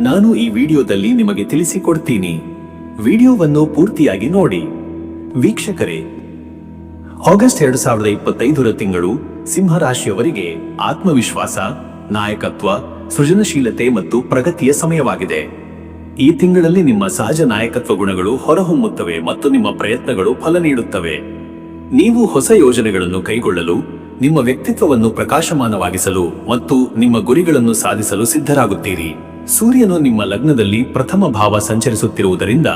ನಾನು ಈ ವಿಡಿಯೋದಲ್ಲಿ ನಿಮಗೆ ತಿಳಿಸಿಕೊಡ್ತೀನಿ. ವಿಡಿಯೋವನ್ನು ಪೂರ್ತಿಯಾಗಿ ನೋಡಿ. ವೀಕ್ಷಕರೇ, ಆಗಸ್ಟ್ ಎರಡು ಸಾವಿರದ ಇಪ್ಪತ್ತೈದರ ತಿಂಗಳು ಸಿಂಹರಾಶಿಯವರಿಗೆ ಆತ್ಮವಿಶ್ವಾಸ, ನಾಯಕತ್ವ, ಸೃಜನಶೀಲತೆ ಮತ್ತು ಪ್ರಗತಿಯ ಸಮಯವಾಗಿದೆ. ಈ ತಿಂಗಳಲ್ಲಿ ನಿಮ್ಮ ಸಹಜ ನಾಯಕತ್ವ ಗುಣಗಳು ಹೊರಹೊಮ್ಮುತ್ತವೆ ಮತ್ತು ನಿಮ್ಮ ಪ್ರಯತ್ನಗಳು ಫಲ ನೀಡುತ್ತವೆ. ನೀವು ಹೊಸ ಯೋಜನೆಗಳನ್ನು ಕೈಗೊಳ್ಳಲು, ನಿಮ್ಮ ವ್ಯಕ್ತಿತ್ವವನ್ನು ಪ್ರಕಾಶಮಾನವಾಗಿಸಲು ಮತ್ತು ನಿಮ್ಮ ಗುರಿಗಳನ್ನು ಸಾಧಿಸಲು ಸಿದ್ಧರಾಗುತ್ತೀರಿ. ಸೂರ್ಯನು ನಿಮ್ಮ ಲಗ್ನದಲ್ಲಿ ಪ್ರಥಮ ಭಾವ ಸಂಚರಿಸುತ್ತಿರುವುದರಿಂದ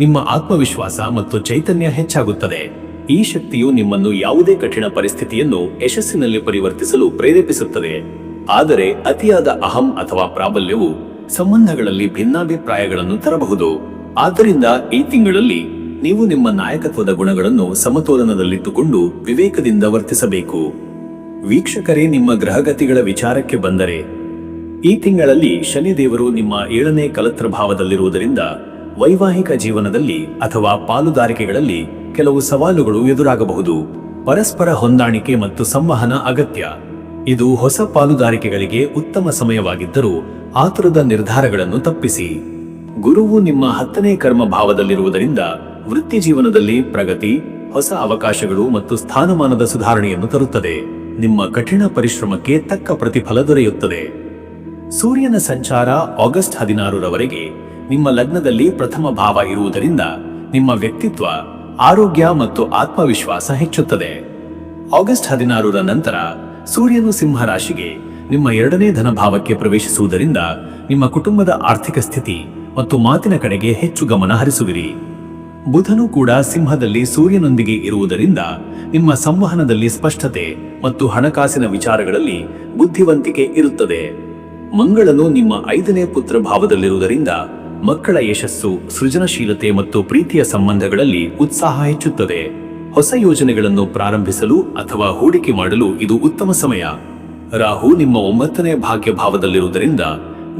ನಿಮ್ಮ ಆತ್ಮವಿಶ್ವಾಸ ಮತ್ತು ಚೈತನ್ಯ ಹೆಚ್ಚಾಗುತ್ತದೆ. ಈ ಶಕ್ತಿಯು ನಿಮ್ಮನ್ನು ಯಾವುದೇ ಕಠಿಣ ಪರಿಸ್ಥಿತಿಯನ್ನು ಯಶಸ್ಸಿನಲ್ಲಿ ಪರಿವರ್ತಿಸಲು ಪ್ರೇರೇಪಿಸುತ್ತದೆ. ಆದರೆ ಅತಿಯಾದ ಅಹಂ ಅಥವಾ ಪ್ರಾಬಲ್ಯವು ಸಂಬಂಧಗಳಲ್ಲಿ ಭಿನ್ನಾಭಿಪ್ರಾಯಗಳನ್ನು ತರಬಹುದು. ಆದ್ದರಿಂದ ಈ ತಿಂಗಳಲ್ಲಿ ನೀವು ನಿಮ್ಮ ನಾಯಕತ್ವದ ಗುಣಗಳನ್ನು ಸಮತೋಲನದಲ್ಲಿಟ್ಟುಕೊಂಡು ವಿವೇಕದಿಂದ ವರ್ತಿಸಬೇಕು. ವೀಕ್ಷಕರೇ, ನಿಮ್ಮ ಗ್ರಹಗತಿಗಳ ವಿಚಾರಕ್ಕೆ ಬಂದರೆ ಈ ತಿಂಗಳಲ್ಲಿ ಶನಿದೇವರು ನಿಮ್ಮ ಏಳನೇ ಕಲತ್ರ ಭಾವದಲ್ಲಿರುವುದರಿಂದ ವೈವಾಹಿಕ ಜೀವನದಲ್ಲಿ ಅಥವಾ ಪಾಲುದಾರಿಕೆಗಳಲ್ಲಿ ಕೆಲವು ಸವಾಲುಗಳು ಎದುರಾಗಬಹುದು. ಪರಸ್ಪರ ಹೊಂದಾಣಿಕೆ ಮತ್ತು ಸಂವಹನ ಅಗತ್ಯ. ಇದು ಹೊಸ ಪಾಲುದಾರಿಕೆಗಳಿಗೆ ಉತ್ತಮ ಸಮಯವಾಗಿದ್ದರೂ ಆತುರದ ನಿರ್ಧಾರಗಳನ್ನು ತಪ್ಪಿಸಿ. ಗುರುವು ನಿಮ್ಮ ಹತ್ತನೇ ಕರ್ಮ ಭಾವದಲ್ಲಿರುವುದರಿಂದ ವೃತ್ತಿ ಜೀವನದಲ್ಲಿ ಪ್ರಗತಿ, ಹೊಸ ಅವಕಾಶಗಳು ಮತ್ತು ಸ್ಥಾನಮಾನದ ಸುಧಾರಣೆಯನ್ನು ತರುತ್ತದೆ. ನಿಮ್ಮ ಕಠಿಣ ಪರಿಶ್ರಮಕ್ಕೆ ತಕ್ಕ ಪ್ರತಿಫಲ ದೊರೆಯುತ್ತದೆ. ಸೂರ್ಯನ ಸಂಚಾರ ಆಗಸ್ಟ್ ಹದಿನಾರರವರೆಗೆ ನಿಮ್ಮ ಲಗ್ನದಲ್ಲಿ ಪ್ರಥಮ ಭಾವ ಇರುವುದರಿಂದ ನಿಮ್ಮ ವ್ಯಕ್ತಿತ್ವ, ಆರೋಗ್ಯ ಮತ್ತು ಆತ್ಮವಿಶ್ವಾಸ ಹೆಚ್ಚುತ್ತದೆ. ಆಗಸ್ಟ್ ಹದಿನಾರರ ನಂತರ ಸೂರ್ಯನು ಸಿಂಹ ರಾಶಿಗೆ ನಿಮ್ಮ ಎರಡನೇ ಧನಭಾವಕ್ಕೆ ಪ್ರವೇಶಿಸುವುದರಿಂದ ನಿಮ್ಮ ಕುಟುಂಬದ ಆರ್ಥಿಕ ಸ್ಥಿತಿ ಮತ್ತು ಮಾತಿನ ಕಡೆಗೆ ಹೆಚ್ಚು ಗಮನ ಹರಿಸುವಿರಿ. ಬುಧನು ಕೂಡ ಸಿಂಹದಲ್ಲಿ ಸೂರ್ಯನೊಂದಿಗೆ ಇರುವುದರಿಂದ ನಿಮ್ಮ ಸಂವಹನದಲ್ಲಿ ಸ್ಪಷ್ಟತೆ ಮತ್ತು ಹಣಕಾಸಿನ ವಿಚಾರಗಳಲ್ಲಿ ಬುದ್ಧಿವಂತಿಕೆ ಇರುತ್ತದೆ. ಮಂಗಳನು ನಿಮ್ಮ ಐದನೇ ಪುತ್ರ ಭಾವದಲ್ಲಿರುವುದರಿಂದ ಮಕ್ಕಳ ಯಶಸ್ಸು, ಸೃಜನಶೀಲತೆ ಮತ್ತು ಪ್ರೀತಿಯ ಸಂಬಂಧಗಳಲ್ಲಿ ಉತ್ಸಾಹ ಹೆಚ್ಚುತ್ತದೆ. ಹೊಸ ಯೋಜನೆಗಳನ್ನು ಪ್ರಾರಂಭಿಸಲು ಅಥವಾ ಹೂಡಿಕೆ ಮಾಡಲು ಇದು ಉತ್ತಮ ಸಮಯ. ರಾಹು ನಿಮ್ಮ ಒಂಬತ್ತನೇ ಭಾಗ್ಯ ಭಾವದಲ್ಲಿರುವುದರಿಂದ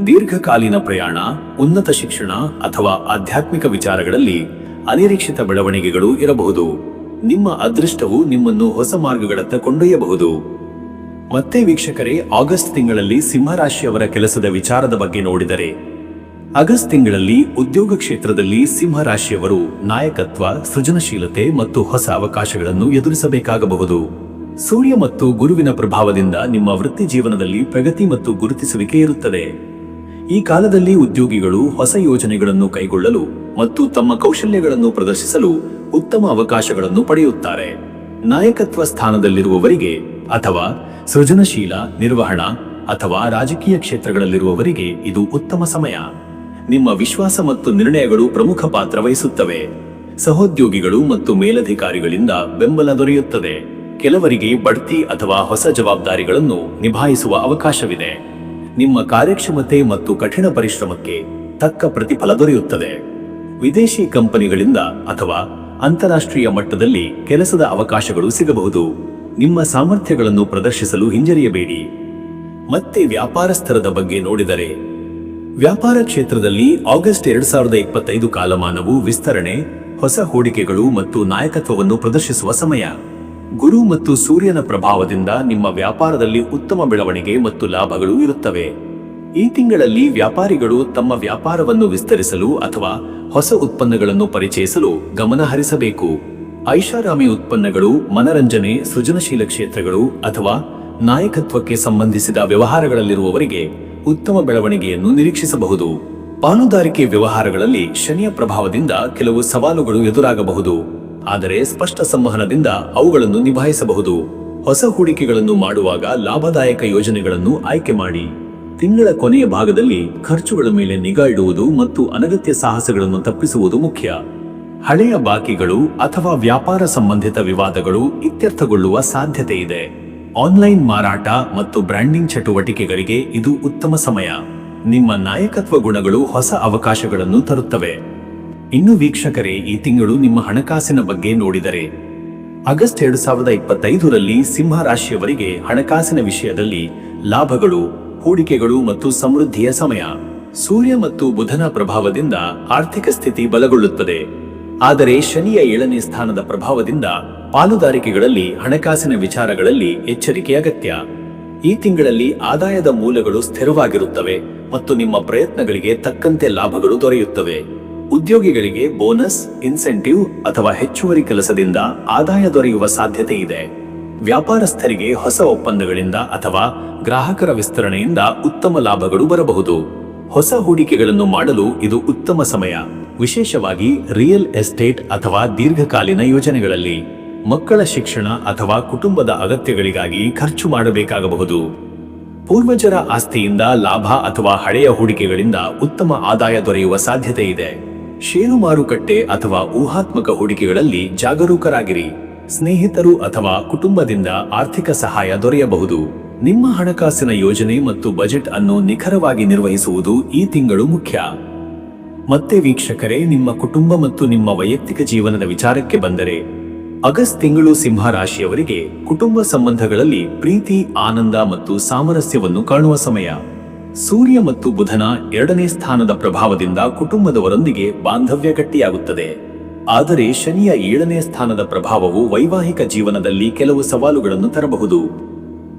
ದೀರ್ಘಕಾಲೀನ ಪ್ರಯಾಣ, ಉನ್ನತ ಶಿಕ್ಷಣ ಅಥವಾ ಆಧ್ಯಾತ್ಮಿಕ ವಿಚಾರಗಳಲ್ಲಿ ಅನಿರೀಕ್ಷಿತ ಬೆಳವಣಿಗೆಗಳು ಇರಬಹುದು. ನಿಮ್ಮ ಅದೃಷ್ಟವು ನಿಮ್ಮನ್ನು ಹೊಸ ಮಾರ್ಗಗಳತ್ತ ಕೊಂಡೊಯ್ಯಬಹುದು. ಮತ್ತೆ ವೀಕ್ಷಕರೇ, ಆಗಸ್ಟ್ ತಿಂಗಳಲ್ಲಿ ಸಿಂಹರಾಶಿಯವರ ಕೆಲಸದ ವಿಚಾರದ ಬಗ್ಗೆ ನೋಡಿದರೆ, ಆಗಸ್ಟ್ ತಿಂಗಳಲ್ಲಿ ಉದ್ಯೋಗ ಕ್ಷೇತ್ರದಲ್ಲಿ ಸಿಂಹರಾಶಿಯವರು ನಾಯಕತ್ವ, ಸೃಜನಶೀಲತೆ ಮತ್ತು ಹೊಸ ಅವಕಾಶಗಳನ್ನು ಎದುರಿಸಬೇಕಾಗಬಹುದು. ಸೂರ್ಯ ಮತ್ತು ಗುರುವಿನ ಪ್ರಭಾವದಿಂದ ನಿಮ್ಮ ವೃತ್ತಿ ಜೀವನದಲ್ಲಿ ಪ್ರಗತಿ ಮತ್ತು ಗುರುತಿಸುವಿಕೆ ಇರುತ್ತದೆ. ಈ ಕಾಲದಲ್ಲಿ ಉದ್ಯೋಗಿಗಳು ಹೊಸ ಯೋಜನೆಗಳನ್ನು ಕೈಗೊಳ್ಳಲು ಮತ್ತು ತಮ್ಮ ಕೌಶಲ್ಯಗಳನ್ನು ಪ್ರದರ್ಶಿಸಲು ಉತ್ತಮ ಅವಕಾಶಗಳನ್ನು ಪಡೆಯುತ್ತಾರೆ. ನಾಯಕತ್ವ ಸ್ಥಾನದಲ್ಲಿರುವವರಿಗೆ ಅಥವಾ ಸೃಜನಶೀಲ, ನಿರ್ವಹಣಾ ಅಥವಾ ರಾಜಕೀಯ ಕ್ಷೇತ್ರಗಳಲ್ಲಿರುವವರಿಗೆ ಇದು ಉತ್ತಮ ಸಮಯ. ನಿಮ್ಮ ವಿಶ್ವಾಸ ಮತ್ತು ನಿರ್ಣಯಗಳು ಪ್ರಮುಖ ಪಾತ್ರ ವಹಿಸುತ್ತವೆ. ಸಹೋದ್ಯೋಗಿಗಳು ಮತ್ತು ಮೇಲಧಿಕಾರಿಗಳಿಂದ ಬೆಂಬಲ ದೊರೆಯುತ್ತದೆ. ಕೆಲವರಿಗೆ ಬಡ್ತಿ ಅಥವಾ ಹೊಸ ಜವಾಬ್ದಾರಿಗಳನ್ನು ನಿಭಾಯಿಸುವ ಅವಕಾಶವಿದೆ. ನಿಮ್ಮ ಕಾರ್ಯಕ್ಷಮತೆ ಮತ್ತು ಕಠಿಣ ಪರಿಶ್ರಮಕ್ಕೆ ತಕ್ಕ ಪ್ರತಿಫಲ ದೊರೆಯುತ್ತದೆ. ವಿದೇಶಿ ಕಂಪನಿಗಳಿಂದ ಅಥವಾ ಅಂತಾರಾಷ್ಟ್ರೀಯ ಮಟ್ಟದಲ್ಲಿ ಕೆಲಸದ ಅವಕಾಶಗಳು ಸಿಗಬಹುದು. ನಿಮ್ಮ ಸಾಮರ್ಥ್ಯಗಳನ್ನು ಪ್ರದರ್ಶಿಸಲು ಹಿಂಜರಿಯಬೇಡಿ. ಮತ್ತೆ ವ್ಯಾಪಾರಸ್ಥರದ ಬಗ್ಗೆ ನೋಡಿದರೆ, ವ್ಯಾಪಾರ ಕ್ಷೇತ್ರದಲ್ಲಿ ಆಗಸ್ಟ್ ಎರಡ್ ಸಾವಿರದ ಇಪ್ಪತ್ತೈದು ಕಾಲಮಾನವು ವಿಸ್ತರಣೆ, ಹೊಸ ಹೂಡಿಕೆಗಳು ಮತ್ತು ನಾಯಕತ್ವವನ್ನು ಪ್ರದರ್ಶಿಸುವ ಸಮಯ. ಗುರು ಮತ್ತು ಸೂರ್ಯನ ಪ್ರಭಾವದಿಂದ ನಿಮ್ಮ ವ್ಯಾಪಾರದಲ್ಲಿ ಉತ್ತಮ ಬೆಳವಣಿಗೆ ಮತ್ತು ಲಾಭಗಳು ಇರುತ್ತವೆ. ಈ ತಿಂಗಳಲ್ಲಿ ವ್ಯಾಪಾರಿಗಳು ತಮ್ಮ ವ್ಯಾಪಾರವನ್ನು ವಿಸ್ತರಿಸಲು ಅಥವಾ ಹೊಸ ಉತ್ಪನ್ನಗಳನ್ನು ಪರಿಚಯಿಸಲು ಗಮನ ಹರಿಸಬೇಕು ಐಷಾರಾಮಿ ಉತ್ಪನ್ನಗಳು, ಮನರಂಜನೆ, ಸೃಜನಶೀಲ ಕ್ಷೇತ್ರಗಳು ಅಥವಾ ನಾಯಕತ್ವಕ್ಕೆ ಸಂಬಂಧಿಸಿದ ವ್ಯವಹಾರಗಳಲ್ಲಿರುವವರಿಗೆ ಉತ್ತಮ ಬೆಳವಣಿಗೆಯನ್ನು ನಿರೀಕ್ಷಿಸಬಹುದು. ಪಾಲುದಾರಿಕೆ ವ್ಯವಹಾರಗಳಲ್ಲಿ ಶನಿಯ ಪ್ರಭಾವದಿಂದ ಕೆಲವು ಸವಾಲುಗಳು ಎದುರಾಗಬಹುದು. ಆದರೆ ಸ್ಪಷ್ಟ ಸಂವಹನದಿಂದ ಅವುಗಳನ್ನು ನಿಭಾಯಿಸಬಹುದು. ಹೊಸ ಹೂಡಿಕೆಗಳನ್ನು ಮಾಡುವಾಗ ಲಾಭದಾಯಕ ಯೋಜನೆಗಳನ್ನು ಆಯ್ಕೆ ಮಾಡಿ. ತಿಂಗಳ ಕೊನೆಯ ಭಾಗದಲ್ಲಿ ಖರ್ಚುಗಳ ಮೇಲೆ ನಿಗಾ ಇಡುವುದು ಮತ್ತು ಅನಗತ್ಯ ಸಾಹಸಗಳನ್ನು ತಪ್ಪಿಸುವುದು ಮುಖ್ಯ. ಹಳೆಯ ಬಾಕಿಗಳು ಅಥವಾ ವ್ಯಾಪಾರ ಸಂಬಂಧಿತ ವಿವಾದಗಳು ಇತ್ಯರ್ಥಗೊಳ್ಳುವ ಸಾಧ್ಯತೆ ಇದೆ. ಆನ್ಲೈನ್ ಮಾರಾಟ ಮತ್ತು ಬ್ರ್ಯಾಂಡಿಂಗ್ ಚಟುವಟಿಕೆಗಳಿಗೆ ಇದು ಉತ್ತಮ ಸಮಯ. ನಿಮ್ಮ ನಾಯಕತ್ವ ಗುಣಗಳು ಹೊಸ ಅವಕಾಶಗಳನ್ನು ತರುತ್ತವೆ. ಇನ್ನು ವೀಕ್ಷಕರೇ, ಈ ತಿಂಗಳು ನಿಮ್ಮ ಹಣಕಾಸಿನ ಬಗ್ಗೆ ನೋಡಿದರೆ. ಆಗಸ್ಟ್ ಎರಡು ಸಾವಿರದ ಇಪ್ಪತ್ತೈದರಲ್ಲಿ ಸಿಂಹ ರಾಶಿಯವರಿಗೆ ಹಣಕಾಸಿನ ವಿಷಯದಲ್ಲಿ ಲಾಭಗಳು, ಹೂಡಿಕೆಗಳು ಮತ್ತು ಸಮೃದ್ಧಿಯ ಸಮಯ. ಸೂರ್ಯ ಮತ್ತು ಬುಧನ ಪ್ರಭಾವದಿಂದ ಆರ್ಥಿಕ ಸ್ಥಿತಿ ಬಲಗೊಳ್ಳುತ್ತದೆ. ಆದರೆ ಶನಿಯ ಏಳನೇ ಸ್ಥಾನದ ಪ್ರಭಾವದಿಂದ ಪಾಲುದಾರಿಕೆಗಳಲ್ಲಿ ಹಣಕಾಸಿನ ವಿಚಾರಗಳಲ್ಲಿ ಎಚ್ಚರಿಕೆ ಅಗತ್ಯ. ಈ ತಿಂಗಳಲ್ಲಿ ಆದಾಯದ ಮೂಲಗಳು ಸ್ಥಿರವಾಗಿರುತ್ತವೆ ಮತ್ತು ನಿಮ್ಮ ಪ್ರಯತ್ನಗಳಿಗೆ ತಕ್ಕಂತೆ ಲಾಭಗಳು ದೊರೆಯುತ್ತವೆ. ಉದ್ಯೋಗಿಗಳಿಗೆ ಬೋನಸ್, ಇನ್ಸೆಂಟಿವ್ ಅಥವಾ ಹೆಚ್ಚುವರಿ ಕೆಲಸದಿಂದ ಆದಾಯ ದೊರೆಯುವ ಸಾಧ್ಯತೆ ಇದೆ. ವ್ಯಾಪಾರಸ್ಥರಿಗೆ ಹೊಸ ಒಪ್ಪಂದಗಳಿಂದ ಅಥವಾ ಗ್ರಾಹಕರ ವಿಸ್ತರಣೆಯಿಂದ ಉತ್ತಮ ಲಾಭಗಳು ಬರಬಹುದು. ಹೊಸ ಹೂಡಿಕೆಗಳನ್ನು ಮಾಡಲು ಇದು ಉತ್ತಮ ಸಮಯ. ವಿಶೇಷವಾಗಿ ರಿಯಲ್ ಎಸ್ಟೇಟ್ ಅಥವಾ ದೀರ್ಘಕಾಲೀನ ಯೋಜನೆಗಳಲ್ಲಿ ಮಕ್ಕಳ ಶಿಕ್ಷಣ ಅಥವಾ ಕುಟುಂಬದ ಅಗತ್ಯಗಳಿಗಾಗಿ ಖರ್ಚು ಮಾಡಬೇಕಾಗಬಹುದು. ಪೂರ್ವಜರ ಆಸ್ತಿಯಿಂದ ಲಾಭ ಅಥವಾ ಹಳೆಯ ಹೂಡಿಕೆಗಳಿಂದ ಉತ್ತಮ ಆದಾಯ ದೊರೆಯುವ ಸಾಧ್ಯತೆ ಇದೆ. ಷೇರು ಮಾರುಕಟ್ಟೆ ಅಥವಾ ಊಹಾತ್ಮಕ ಹೂಡಿಕೆಗಳಲ್ಲಿ ಜಾಗರೂಕರಾಗಿರಿ. ಸ್ನೇಹಿತರು ಅಥವಾ ಕುಟುಂಬದಿಂದ ಆರ್ಥಿಕ ಸಹಾಯ ದೊರೆಯಬಹುದು. ನಿಮ್ಮ ಹಣಕಾಸಿನ ಯೋಜನೆ ಮತ್ತು ಬಜೆಟ್ ಅನ್ನು ನಿಖರವಾಗಿ ನಿರ್ವಹಿಸುವುದು ಈ ತಿಂಗಳು ಮುಖ್ಯ. ಮತ್ತೆ ವೀಕ್ಷಕರೇ, ನಿಮ್ಮ ಕುಟುಂಬ ಮತ್ತು ನಿಮ್ಮ ವೈಯಕ್ತಿಕ ಜೀವನದ ವಿಚಾರಕ್ಕೆ ಬಂದರೆ, ಆಗಸ್ಟ್ ತಿಂಗಳು ಸಿಂಹ ರಾಶಿಯವರಿಗೆ ಕುಟುಂಬ ಸಂಬಂಧಗಳಲ್ಲಿ ಪ್ರೀತಿ, ಆನಂದ ಮತ್ತು ಸಾಮರಸ್ಯವನ್ನು ಕಾಣುವ ಸಮಯ. ಸೂರ್ಯ ಮತ್ತು ಬುಧನ ಎರಡನೇ ಸ್ಥಾನದ ಪ್ರಭಾವದಿಂದ ಕುಟುಂಬದವರೊಂದಿಗೆ ಬಾಂಧವ್ಯ ಗಟ್ಟಿಯಾಗುತ್ತದೆ. ಆದರೆ ಶನಿಯ ಏಳನೇ ಸ್ಥಾನದ ಪ್ರಭಾವವು ವೈವಾಹಿಕ ಜೀವನದಲ್ಲಿ ಕೆಲವು ಸವಾಲುಗಳನ್ನು ತರಬಹುದು.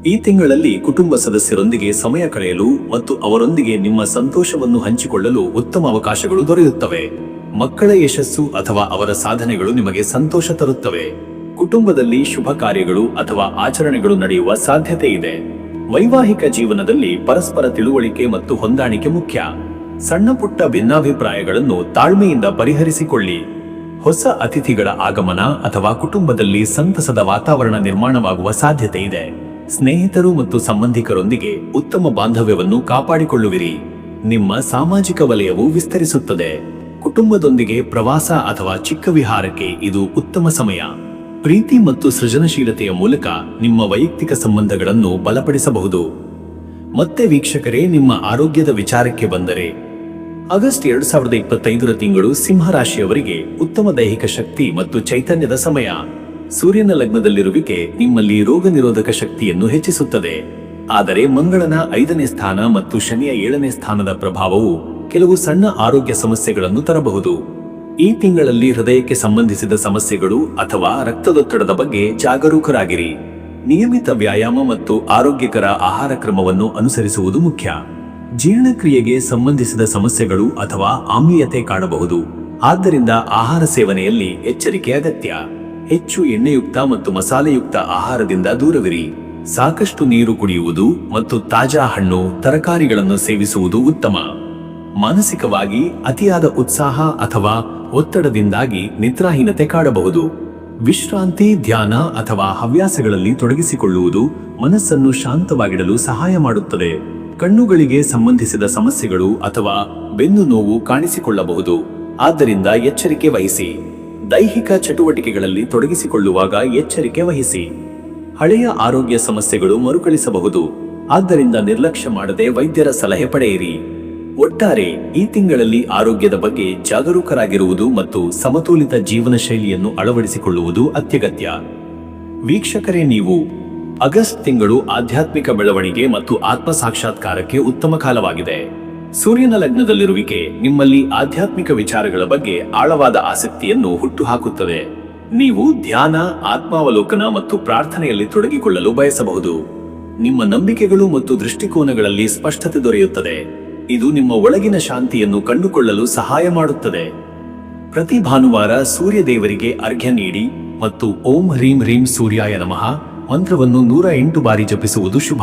ಈ ತಿಂಗಳಲ್ಲಿ ಕುಟುಂಬ ಸದಸ್ಯರೊಂದಿಗೆ ಸಮಯ ಕಳೆಯಲು ಮತ್ತು ಅವರೊಂದಿಗೆ ನಿಮ್ಮ ಸಂತೋಷವನ್ನು ಹಂಚಿಕೊಳ್ಳಲು ಉತ್ತಮ ಅವಕಾಶಗಳು ದೊರೆಯುತ್ತವೆ. ಮಕ್ಕಳ ಯಶಸ್ಸು ಅಥವಾ ಅವರ ಸಾಧನೆಗಳು ನಿಮಗೆ ಸಂತೋಷ ತರುತ್ತವೆ. ಕುಟುಂಬದಲ್ಲಿ ಶುಭ ಕಾರ್ಯಗಳು ಅಥವಾ ಆಚರಣೆಗಳು ನಡೆಯುವ ಸಾಧ್ಯತೆ ಇದೆ. ವೈವಾಹಿಕ ಜೀವನದಲ್ಲಿ ಪರಸ್ಪರ ತಿಳುವಳಿಕೆ ಮತ್ತು ಹೊಂದಾಣಿಕೆ ಮುಖ್ಯ. ಸಣ್ಣ ಪುಟ್ಟ ಭಿನ್ನಾಭಿಪ್ರಾಯಗಳನ್ನು ತಾಳ್ಮೆಯಿಂದ ಪರಿಹರಿಸಿಕೊಳ್ಳಿ. ಹೊಸ ಅತಿಥಿಗಳ ಆಗಮನ ಅಥವಾ ಕುಟುಂಬದಲ್ಲಿ ಸಂತಸದ ವಾತಾವರಣ ನಿರ್ಮಾಣವಾಗುವ ಸಾಧ್ಯತೆ ಇದೆ. ಸ್ನೇಹಿತರು ಮತ್ತು ಸಂಬಂಧಿಕರೊಂದಿಗೆ ಉತ್ತಮ ಬಾಂಧವ್ಯವನ್ನು ಕಾಪಾಡಿಕೊಳ್ಳುವಿರಿ. ನಿಮ್ಮ ಸಾಮಾಜಿಕ ವಲಯವು ವಿಸ್ತರಿಸುತ್ತದೆ. ಕುಟುಂಬದೊಂದಿಗೆ ಪ್ರವಾಸ ಅಥವಾ ಚಿಕ್ಕ ವಿಹಾರಕ್ಕೆ ಇದು ಉತ್ತಮ ಸಮಯ. ಪ್ರೀತಿ ಮತ್ತು ಸೃಜನಶೀಲತೆಯ ಮೂಲಕ ನಿಮ್ಮ ವೈಯಕ್ತಿಕ ಸಂಬಂಧಗಳನ್ನು ಬಲಪಡಿಸಬಹುದು. ಮತ್ತೆ ವೀಕ್ಷಕರೇ, ನಿಮ್ಮ ಆರೋಗ್ಯದ ವಿಚಾರಕ್ಕೆ ಬಂದರೆ, ಆಗಸ್ಟ್ ಎರಡು ಸಾವಿರದ ಇಪ್ಪತ್ತೈದರ ತಿಂಗಳು ಸಿಂಹರಾಶಿಯವರಿಗೆ ಉತ್ತಮ ದೈಹಿಕ ಶಕ್ತಿ ಮತ್ತು ಚೈತನ್ಯದ ಸಮಯ. ಸೂರ್ಯನ ಲಗ್ನದಲ್ಲಿರುವಿಕೆ ನಿಮ್ಮಲ್ಲಿ ರೋಗ ನಿರೋಧಕ ಶಕ್ತಿಯನ್ನು ಹೆಚ್ಚಿಸುತ್ತದೆ. ಆದರೆ ಮಂಗಳನ ಐದನೇ ಸ್ಥಾನ ಮತ್ತು ಶನಿಯ ಏಳನೇ ಸ್ಥಾನದ ಪ್ರಭಾವವು ಕೆಲವು ಸಣ್ಣ ಆರೋಗ್ಯ ಸಮಸ್ಯೆಗಳನ್ನು ತರಬಹುದು. ಈ ತಿಂಗಳಲ್ಲಿ ಹೃದಯಕ್ಕೆ ಸಂಬಂಧಿಸಿದ ಸಮಸ್ಯೆಗಳು ಅಥವಾ ರಕ್ತದೊತ್ತಡದ ಬಗ್ಗೆ ಜಾಗರೂಕರಾಗಿರಿ. ನಿಯಮಿತ ವ್ಯಾಯಾಮ ಮತ್ತು ಆರೋಗ್ಯಕರ ಆಹಾರ ಕ್ರಮವನ್ನು ಅನುಸರಿಸುವುದು ಮುಖ್ಯ. ಜೀರ್ಣಕ್ರಿಯೆಗೆ ಸಂಬಂಧಿಸಿದ ಸಮಸ್ಯೆಗಳು ಅಥವಾ ಆಮ್ಲೀಯತೆ ಕಾಣಬಹುದು. ಆದ್ದರಿಂದ ಆಹಾರ ಸೇವನೆಯಲ್ಲಿ ಎಚ್ಚರಿಕೆ ಅಗತ್ಯ. ಹೆಚ್ಚು ಎಣ್ಣೆಯುಕ್ತ ಮತ್ತು ಮಸಾಲೆಯುಕ್ತ ಆಹಾರದಿಂದ ದೂರವಿರಿ. ಸಾಕಷ್ಟು ನೀರು ಕುಡಿಯುವುದು ಮತ್ತು ತಾಜಾ ಹಣ್ಣು, ತರಕಾರಿಗಳನ್ನು ಸೇವಿಸುವುದು ಉತ್ತಮ. ಮಾನಸಿಕವಾಗಿ ಅತಿಯಾದ ಉತ್ಸಾಹ ಅಥವಾ ಒತ್ತಡದಿಂದಾಗಿ ನಿದ್ರಾಹೀನತೆ ಕಾಡಬಹುದು. ವಿಶ್ರಾಂತಿ, ಧ್ಯಾನ ಅಥವಾ ಹವ್ಯಾಸಗಳಲ್ಲಿ ತೊಡಗಿಸಿಕೊಳ್ಳುವುದು ಮನಸ್ಸನ್ನು ಶಾಂತವಾಗಿಡಲು ಸಹಾಯ ಮಾಡುತ್ತದೆ. ಕಣ್ಣುಗಳಿಗೆ ಸಂಬಂಧಿಸಿದ ಸಮಸ್ಯೆಗಳು ಅಥವಾ ಬೆನ್ನು ನೋವು ಕಾಣಿಸಿಕೊಳ್ಳಬಹುದು. ಆದ್ದರಿಂದ ಎಚ್ಚರಿಕೆ ವಹಿಸಿ. ದೈಹಿಕ ಚಟುವಟಿಕೆಗಳಲ್ಲಿ ತೊಡಗಿಸಿಕೊಳ್ಳುವಾಗ ಎಚ್ಚರಿಕೆ ವಹಿಸಿ. ಹಳೆಯ ಆರೋಗ್ಯ ಸಮಸ್ಯೆಗಳು ಮರುಕಳಿಸಬಹುದು. ಆದ್ದರಿಂದ ನಿರ್ಲಕ್ಷ್ಯ ಮಾಡದೆ ವೈದ್ಯರ ಸಲಹೆ ಪಡೆಯಿರಿ. ಒಟ್ಟಾರೆ, ಈ ತಿಂಗಳಲ್ಲಿ ಆರೋಗ್ಯದ ಬಗ್ಗೆ ಜಾಗರೂಕರಾಗಿರುವುದು ಮತ್ತು ಸಮತೋಲಿತ ಜೀವನ ಶೈಲಿಯನ್ನು ಅಳವಡಿಸಿಕೊಳ್ಳುವುದು ಅತ್ಯಗತ್ಯ. ವೀಕ್ಷಕರೇ, ನೀವು ಆಗಸ್ಟ್ ತಿಂಗಳು ಆಧ್ಯಾತ್ಮಿಕ ಬೆಳವಣಿಗೆ ಮತ್ತು ಆತ್ಮ ಸಾಕ್ಷಾತ್ಕಾರಕ್ಕೆ ಉತ್ತಮ ಕಾಲವಾಗಿದೆ. ಸೂರ್ಯನ ಲಗ್ನದಲ್ಲಿರುವಿಕೆ ನಿಮ್ಮಲ್ಲಿ ಆಧ್ಯಾತ್ಮಿಕ ವಿಚಾರಗಳ ಬಗ್ಗೆ ಆಳವಾದ ಆಸಕ್ತಿಯನ್ನು ಹುಟ್ಟುಹಾಕುತ್ತದೆ. ನೀವು ಧ್ಯಾನ, ಆತ್ಮಾವಲೋಕನ ಮತ್ತು ಪ್ರಾರ್ಥನೆಯಲ್ಲಿ ತೊಡಗಿಕೊಳ್ಳಲು ಬಯಸಬಹುದು. ನಿಮ್ಮ ನಂಬಿಕೆಗಳು ಮತ್ತು ದೃಷ್ಟಿಕೋನಗಳಲ್ಲಿ ಸ್ಪಷ್ಟತೆ ದೊರೆಯುತ್ತದೆ. ಇದು ನಿಮ್ಮ ಒಳಗಿನ ಶಾಂತಿಯನ್ನು ಕಂಡುಕೊಳ್ಳಲು ಸಹಾಯ ಮಾಡುತ್ತದೆ. ಪ್ರತಿ ಭಾನುವಾರ ಸೂರ್ಯ ದೇವರಿಗೆ ಅರ್ಘ್ಯ ನೀಡಿ ಮತ್ತು ಓಂ ಹ್ರೀಂ ಹ್ರೀಂ ಸೂರ್ಯಾಯ ನಮಃ ಮಂತ್ರವನ್ನು ನೂರ ಎಂಟು ಬಾರಿ ಜಪಿಸುವುದು ಶುಭ.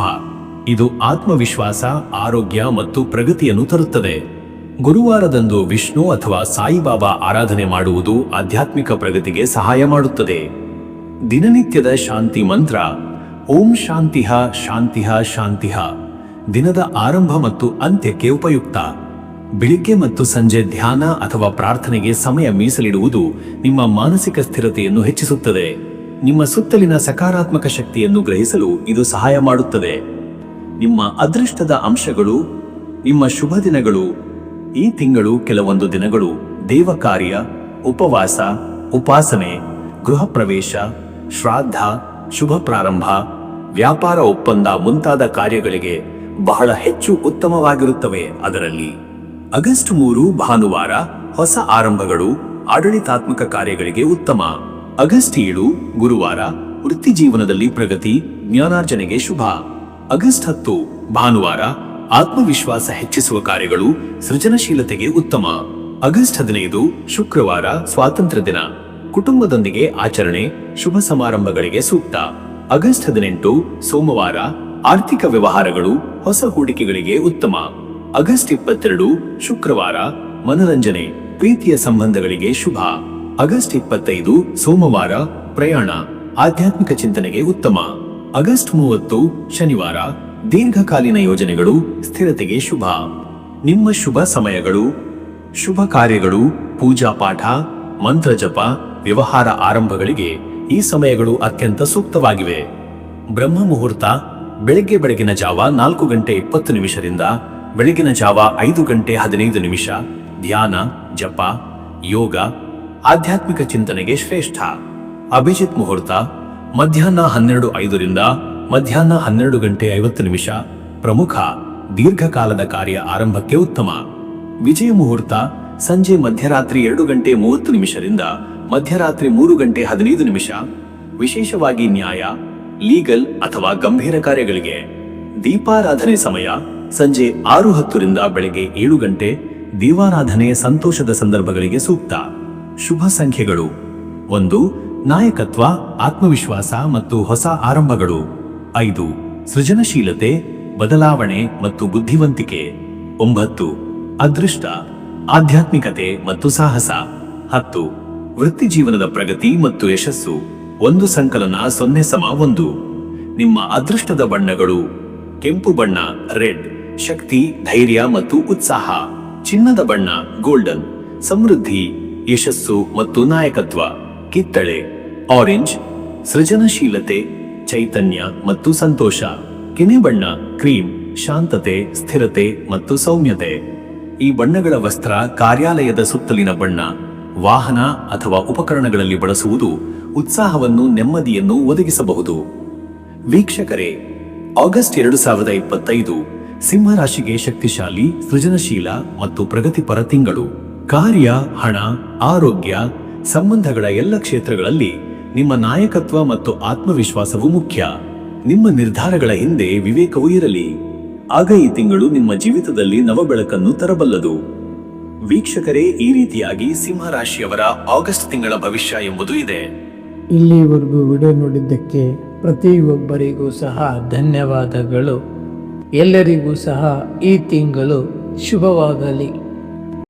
ಇದು ಆತ್ಮವಿಶ್ವಾಸ, ಆರೋಗ್ಯ ಮತ್ತು ಪ್ರಗತಿಯನ್ನು ತರುತ್ತದೆ. ಗುರುವಾರದಂದು ವಿಷ್ಣು ಅಥವಾ ಸಾಯಿಬಾಬಾ ಆರಾಧನೆ ಮಾಡುವುದು ಆಧ್ಯಾತ್ಮಿಕ ಪ್ರಗತಿಗೆ ಸಹಾಯ ಮಾಡುತ್ತದೆ. ದಿನನಿತ್ಯದ ಶಾಂತಿ ಮಂತ್ರ, ಓಂ ಶಾಂತಿಹ ಶಾಂತಿಹ ಶಾಂತಿಹ ದಿನದ ಆರಂಭ ಮತ್ತು ಅಂತ್ಯಕ್ಕೆ ಉಪಯುಕ್ತ. ಬೆಳಿಗ್ಗೆ ಮತ್ತು ಸಂಜೆ ಧ್ಯಾನ ಅಥವಾ ಪ್ರಾರ್ಥನೆಗೆ ಸಮಯ ಮೀಸಲಿಡುವುದು ನಿಮ್ಮ ಮಾನಸಿಕ ಸ್ಥಿರತೆಯನ್ನು ಹೆಚ್ಚಿಸುತ್ತದೆ. ನಿಮ್ಮ ಸುತ್ತಲಿನ ಸಕಾರಾತ್ಮಕ ಶಕ್ತಿಯನ್ನು ಗ್ರಹಿಸಲು ಇದು ಸಹಾಯ ಮಾಡುತ್ತದೆ. ನಿಮ್ಮ ಅದೃಷ್ಟದ ಅಂಶಗಳು, ನಿಮ್ಮ ಶುಭ ದಿನಗಳು, ಈ ತಿಂಗಳು ಕೆಲವೊಂದು ದಿನಗಳು ದೇವ ಕಾರ್ಯ ಉಪವಾಸ, ಉಪಾಸನೆ ಗೃಹ ಪ್ರವೇಶ ಶ್ರಾದ್ದ, ಶುಭ ಪ್ರಾರಂಭ, ವ್ಯಾಪಾರ ಒಪ್ಪಂದ ಮುಂತಾದ ಕಾರ್ಯಗಳಿಗೆ ಬಹಳ ಹೆಚ್ಚು ಉತ್ತಮವಾಗಿರುತ್ತವೆ ಅದರಲ್ಲಿ. ಆಗಸ್ಟ್ ಮೂರು, ಭಾನುವಾರ ಹೊಸ ಆರಂಭಗಳು ಆಡಳಿತಾತ್ಮಕ ಕಾರ್ಯಗಳಿಗೆ ಉತ್ತಮ. ಆಗಸ್ಟ್ ಏಳು, ಗುರುವಾರ ವೃತ್ತಿ ಜೀವನದಲ್ಲಿ ಪ್ರಗತಿ, ಜ್ಞಾನಾರ್ಜನೆಗೆ ಶುಭ. ಆಗಸ್ಟ್ ಹತ್ತು, ಭಾನುವಾರ ಆತ್ಮವಿಶ್ವಾಸ ಹೆಚ್ಚಿಸುವ ಕಾರ್ಯಗಳು ಸೃಜನಶೀಲತೆಗೆ ಉತ್ತಮ. ಆಗಸ್ಟ್ ಹದಿನೈದು, ಶುಕ್ರವಾರ ಸ್ವಾತಂತ್ರ್ಯ ದಿನ. ಕುಟುಂಬದೊಂದಿಗೆ ಆಚರಣೆ, ಶುಭ ಸಮಾರಂಭಗಳಿಗೆ ಸೂಕ್ತ. ಆಗಸ್ಟ್ ಹದಿನೆಂಟು, ಸೋಮವಾರ ಆರ್ಥಿಕ ವ್ಯವಹಾರಗಳು ಹೊಸ ಹೂಡಿಕೆಗಳಿಗೆ ಉತ್ತಮ. ಆಗಸ್ಟ್ ಇಪ್ಪತ್ತೆರಡು, ಶುಕ್ರವಾರ ಮನರಂಜನೆ, ಪ್ರೀತಿಯ ಸಂಬಂಧಗಳಿಗೆ ಶುಭ. ಆಗಸ್ಟ್ ಇಪ್ಪತ್ತೈದು, ಸೋಮವಾರ ಪ್ರಯಾಣ, ಆಧ್ಯಾತ್ಮಿಕ ಚಿಂತನೆಗೆ ಉತ್ತಮ. ಆಗಸ್ಟ್ ಮೂವತ್ತು, ಶನಿವಾರ, ದೀರ್ಘಕಾಲೀನ ಯೋಜನೆಗಳು, ಸ್ಥಿರತೆಗೆ ಶುಭ. ನಿಮ್ಮ ಶುಭ ಸಮಯಗಳು, ಶುಭ ಕಾರ್ಯಗಳು, ಪೂಜಾ ಪಾಠ, ಮಂತ್ರ ಜಪ, ವ್ಯವಹಾರ ಆರಂಭಗಳಿಗೆ ಈ ಸಮಯಗಳು ಅತ್ಯಂತ ಸೂಕ್ತವಾಗಿವೆ. ಬ್ರಹ್ಮ ಮುಹೂರ್ತ, ಬೆಳಗ್ಗೆ ಬೆಳಗಿನ ಜಾವ ನಾಲ್ಕು ಗಂಟೆ ಇಪ್ಪತ್ತು ನಿಮಿಷದಿಂದ ಬೆಳಗಿನ ಜಾವ ಐದು ಗಂಟೆ ಹದಿನೈದು ನಿಮಿಷ, ಧ್ಯಾನ, ಜಪ, ಯೋಗ, ಆಧ್ಯಾತ್ಮಿಕ ಚಿಂತನೆಗೆ ಶ್ರೇಷ್ಠ. ಅಭಿಜಿತ್ ಮುಹೂರ್ತ ಮಧ್ಯಾಹ್ನ ಹನ್ನೆರಡು ಐದರಿಂದ ಮಧ್ಯಾಹ್ನ ಹನ್ನೆರಡು ಗಂಟೆ ಐವತ್ತು ನಿಮಿಷ. ಪ್ರಮುಖ ದೀರ್ಘಕಾಲದ ಕಾರ್ಯ ಆರಂಭಕ್ಕೆ ಉತ್ತಮ. ವಿಜಯ ಮುಹೂರ್ತ ಸಂಜೆ ಮಧ್ಯರಾತ್ರಿ ಎರಡು ಗಂಟೆ ಮೂವತ್ತು ನಿಮಿಷದಿಂದ ಮಧ್ಯರಾತ್ರಿ ಮೂರು ಗಂಟೆ ಹದಿನೈದು ನಿಮಿಷ. ವಿಶೇಷವಾಗಿ ನ್ಯಾಯ, ಲೀಗಲ್ ಅಥವಾ ಗಂಭೀರ ಕಾರ್ಯಗಳಿಗೆ. ದೀಪಾರಾಧನೆ ಸಮಯ ಸಂಜೆ ಆರು ಹತ್ತರಿಂದ ಬೆಳಗ್ಗೆ ಏಳು ಗಂಟೆ ದೀವಾರಾಧನೆ ಸಂತೋಷದ ಸಂದರ್ಭಗಳಿಗೆ ಸೂಕ್ತ. ಶುಭ ಸಂಖ್ಯೆಗಳು. ಒಂದು ನಾಯಕತ್ವ, ಆತ್ಮವಿಶ್ವಾಸ ಮತ್ತು ಹೊಸ ಆರಂಭಗಳು. ಐದು, ಸೃಜನಶೀಲತೆ, ಬದಲಾವಣೆ ಮತ್ತು ಬುದ್ಧಿವಂತಿಕೆ. ಒಂಬತ್ತು, ಅದೃಷ್ಟ, ಆಧ್ಯಾತ್ಮಿಕತೆ ಮತ್ತು ಸಾಹಸ. ಹತ್ತು, ವೃತ್ತಿ ಜೀವನದ ಪ್ರಗತಿ ಮತ್ತು ಯಶಸ್ಸು. ಒಂದು ಸಂಕಲನ, ಸೊನ್ನೆ ಸಮ, ಒಂದು. ನಿಮ್ಮ ಅದೃಷ್ಟದ ಬಣ್ಣಗಳು. ಕೆಂಪು ಬಣ್ಣ, ರೆಡ್. ಶಕ್ತಿ, ಧೈರ್ಯ ಮತ್ತು ಉತ್ಸಾಹ. ಚಿನ್ನದ ಬಣ್ಣ, ಗೋಲ್ಡನ್. ಸಮೃದ್ಧಿ, ಯಶಸ್ಸು ಮತ್ತು ನಾಯಕತ್ವ. ಕಿತ್ತಳೆ ಆರೆಂಜ್ ಸೃಜನಶೀಲತೆ, ಚೈತನ್ಯ ಮತ್ತು ಸಂತೋಷ, ಕೆನೆ ಬಣ್ಣ, ಕ್ರೀಮ್, ಶಾಂತತೆ, ಸ್ಥಿರತೆ ಮತ್ತು ಸೌಮ್ಯತೆ. ಈ ಬಣ್ಣಗಳ ವಸ್ತ್ರ ಕಾರ್ಯಾಲಯದ ಸುತ್ತಲಿನ ಬಣ್ಣ, ವಾಹನ ಅಥವಾ ಉಪಕರಣಗಳಲ್ಲಿ ಬಳಸುವುದು ಉತ್ಸಾಹವನ್ನು, ನೆಮ್ಮದಿಯನ್ನು ಒದಗಿಸಬಹುದು. ವೀಕ್ಷಕರೇ, ಆಗಸ್ಟ್ ಎರಡು ಸಾವಿರದ ಇಪ್ಪತ್ತೈದು, ಸಿಂಹರಾಶಿಗೆ ಶಕ್ತಿಶಾಲಿ, ಸೃಜನಶೀಲ ಮತ್ತು ಪ್ರಗತಿಪರ ತಿಂಗಳು. ಕಾರ್ಯ, ಹಣ, ಆರೋಗ್ಯ ಸಂಬಂಧಗಳ ಎಲ್ಲ ಕ್ಷೇತ್ರಗಳಲ್ಲಿ ನಿಮ್ಮ ನಾಯಕತ್ವ ಮತ್ತು ಆತ್ಮವಿಶ್ವಾಸವು ಮುಖ್ಯ. ನಿಮ್ಮ ನಿರ್ಧಾರಗಳ ಹಿಂದೆ ವಿವೇಕವೂ ಇರಲಿ. ಆಗ ಈ ತಿಂಗಳು ನಿಮ್ಮ ಜೀವಿತದಲ್ಲಿ ನವಬೆಳಕನ್ನು ತರಬಲ್ಲದು. ವೀಕ್ಷಕರೇ, ಈ ರೀತಿಯಾಗಿ ಸಿಂಹ ರಾಶಿಯವರ ಆಗಸ್ಟ್ ತಿಂಗಳ ಭವಿಷ್ಯ ಎಂಬುದು ಇದೆ. ಇಲ್ಲಿವರೆಗೂ ವಿಡಿಯೋ ನೋಡಿದ್ದಕ್ಕೆ ಪ್ರತಿಯೊಬ್ಬರಿಗೂ ಸಹ ಧನ್ಯವಾದಗಳು. ಎಲ್ಲರಿಗೂ ಸಹ ಈ ತಿಂಗಳು ಶುಭವಾಗಲಿ.